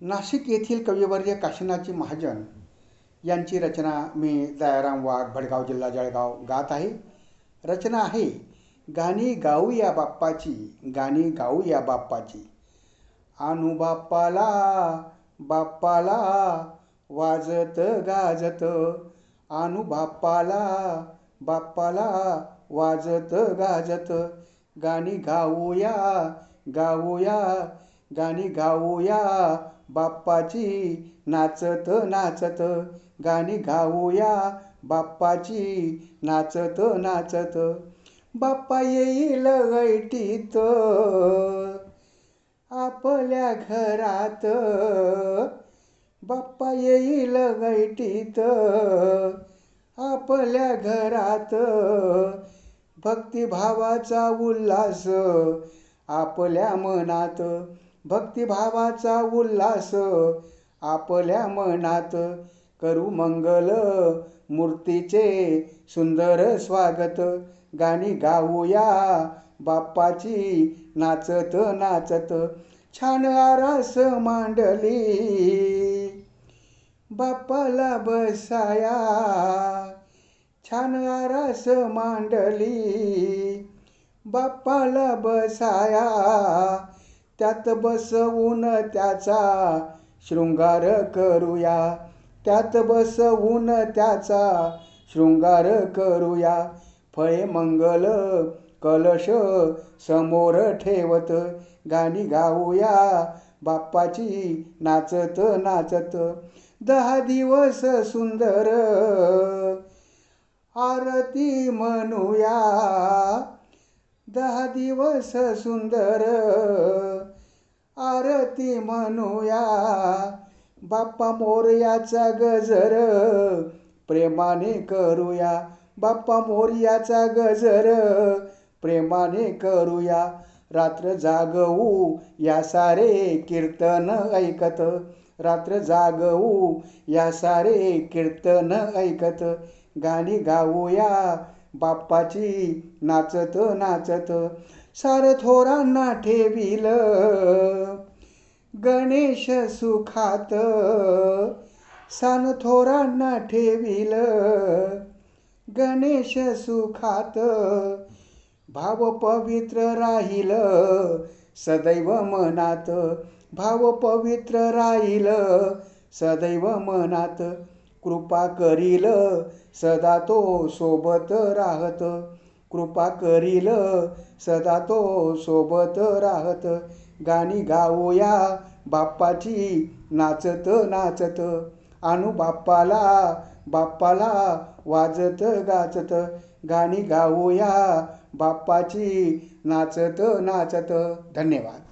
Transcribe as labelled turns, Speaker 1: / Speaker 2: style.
Speaker 1: नाशिक येथील कविवर्य काशीनाथजी महाजन यांची रचना मी दयाराम वाघ भडगाव जिल्हा जळगाव गात आहे. रचना आहे गाणी गाऊ या बाप्पाची गाणी गाऊ या बाप्पाची. आणू बाप्पाला बाप्पाला वाजत गाजत. आणू बाप्पाला बाप्पाला वाजत गाजत. गाणी गाऊया गाऊया गाणी गाऊया बाप्पाची नाचत नाचत गाणी गाऊया. बाप्पाची नाचत नाचत बाप्पा येईल ऐटीत आपल्या घरात बाप्पा येईल ऐटीत आपल्या घरात भक्तिभावाचा उल्हास आपल्या मनात भक्तिभावाचा उल्हास आपल्या मनात करू मंगल. मूर्तीचे सुंदर स्वागत. गाणी गाऊया बाप्पाची नाचत नाचत. छान आरास मांडली. बाप्पाला बसाया. छान आरास मांडली. बाप्पाला बसाया. त्यात बसवून त्याचा शृंगार करूया. त्यात बसवून त्याचा शृंगार करूया. फळे मंगल कलश समोर ठेवत गाणी गाऊया. बाप्पाची नाचत नाचत दहा दिवस सुंदर आरती म्हणूया. दहा दिवस सुंदर. आरती म्हणूया बाप्पा मोरयाचा गजर. प्रेमाने करूया बाप्पा मोरयाचा गजर. प्रेमाने करूया रात्र जागवू या सारे कीर्तन ऐकत. रात्र जागवू या सारे कीर्तन ऐकत. गाणी गाऊया बाप्पाची नाचत नाचत सार थोरांना ठेविल. गणेश सुखात सान थोरांना ठेविल. गणेश सुखात भाव पवित्र राहील. सदैव मनात भाव पवित्र राहील. सदैव मनात कृपा करील सदा तो सोबत राहत. कृपा करील सदा तो सोबत राहत. गाणी गाऊया बाप्पाची नाचत नाचत. आणू बाप्पाला बाप्पाला वाजत गाचत गाणी गाऊया बाप्पाची नाचत नाचत. धन्यवाद.